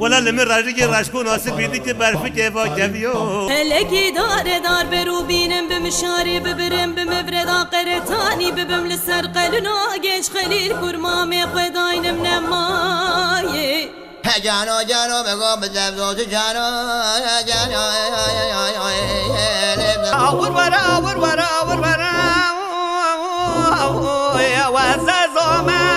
ولا لمر رجع رشكون آسیبیدی که برفی که واجبیو هلکی داره دار برو بینم بمشاری ببرم بمبردا قرتانی ببم لسر قلنا گنج خلیل کرمام خداینم نمایه جانو جانو بگو بزب دوزو جانو جانو آور ورا آور ورا آور ورا وزا زوما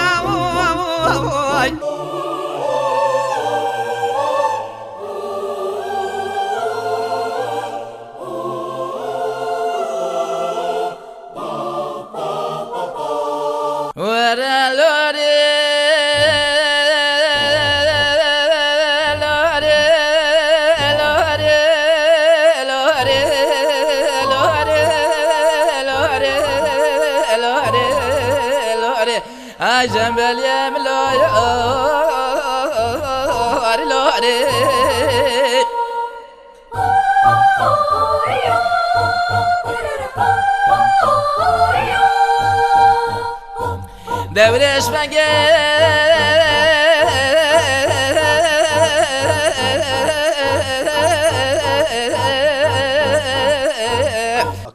lere lere جنب اليم لوري لوري Devreşme gel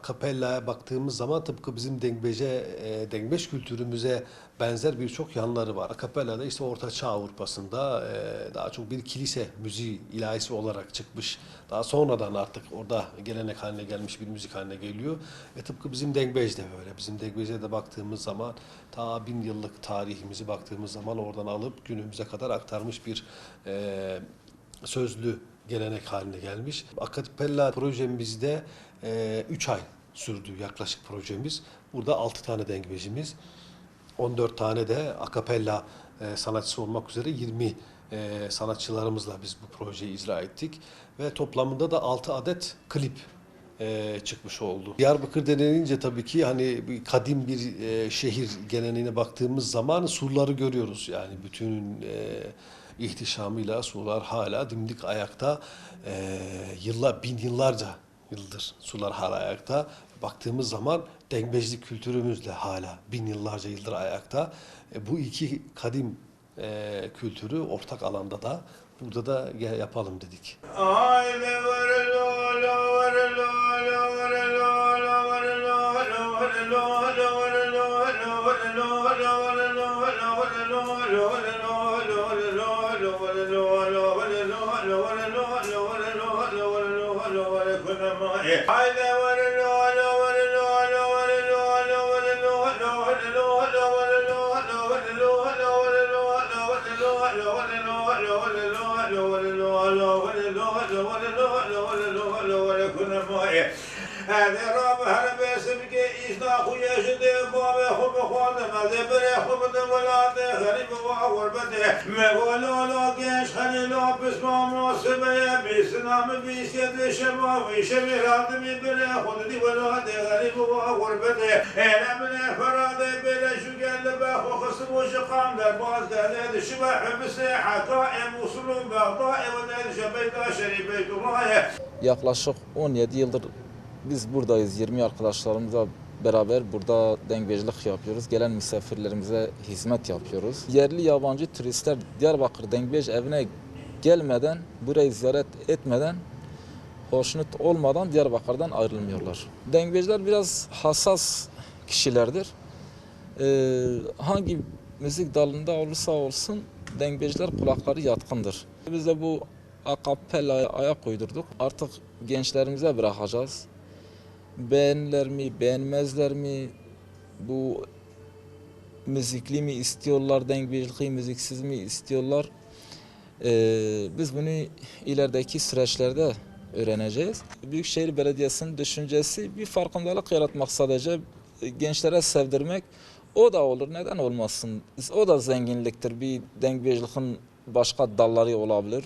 Akapella'ya baktığımız zaman tıpkı bizim dengbeje, e, dengbeş kültürümüze benzer birçok yanları var. Akapella'da işte Orta Çağ Avrupa'sında e, daha çok bir kilise müziği ilahisi olarak çıkmış. Daha sonradan artık orada gelenek haline gelmiş bir müzik haline geliyor. Ve tıpkı bizim dengbej de böyle. Bizim dengbej'e de baktığımız zaman ta bin yıllık tarihimizi baktığımız zaman oradan alıp günümüze kadar aktarmış bir e, sözlü gelenek haline gelmiş. Akapella projemizde 3 ay sürdü yaklaşık projemiz. Burada 6 tane dengbejimiz, 14 tane de akapella e, sanatçısı olmak üzere 20 e, sanatçılarımızla biz bu projeyi icra ettik. Ve toplamında da 6 adet klip e, çıkmış oldu. Diyarbakır denilince tabii ki hani kadim bir e, şehir geleneğine baktığımız zaman surları görüyoruz. Yani bütün e, ihtişamıyla surlar hala dimdik ayakta. E, yılla, bin yıllarca yıldır sular hala ayakta. Baktığımız zaman dengbejlik kültürümüz de hala bin yıllarca yıldır ayakta. E, bu iki kadim e, kültürü ortak alanda da burada da yapalım dedik. Aile var lola var lola var lola var lola var lola var lola var lola var lola var lola Have غضب خبد والارض غريب وغربته مغول لوكيش خليل بسمه مصبه بسنام بيسيد شباب شبه راضم بلا خدد والارض غريب وغربته انا من فراد بلا شقل باخو خصم وشقام لباز دهد شبه حبس حكائم وصلون بغضاء ونال شبيتا شريف بيت الله Yaklaşık 17 yıldır biz buradayız 20 arkadaşlarımızla beraber burada dengecilik yapıyoruz. Gelen misafirlerimize hizmet yapıyoruz. Yerli yabancı turistler Diyarbakır Dengbej evine gelmeden, burayı ziyaret etmeden, hoşnut olmadan Diyarbakır'dan ayrılmıyorlar. Dengbejler biraz hassas kişilerdir. Ee, hangi müzik dalında olursa olsun dengbejler kulakları yatkındır. Biz de bu akapella'ya ayak uydurduk. Artık gençlerimize bırakacağız. Beğenirler mi, beğenmezler mi? Bu müzikli mi istiyorlar, dengbejli müziksiz mi istiyorlar? Ee, biz bunu ilerideki süreçlerde öğreneceğiz. Büyükşehir Belediyesi'nin düşüncesi bir farkındalık yaratmak sadece gençlere sevdirmek o da olur. Neden olmasın? O da zenginliktir. Bir dengbejliğin başka dalları olabilir.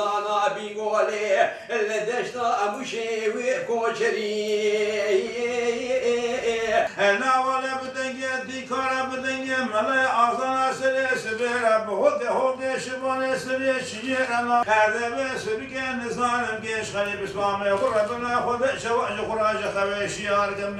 خزانا بیگولی لدشتا اموشی و کوچری ناوله بدنگه دیکاره بدنگه ملی آزانا سری سبیره بهود هود شبانه سری شجیرنا کرده به سبیگه نزانم گیش خلیب اسلامه قربنا خود شواج قراج خوشی آرگم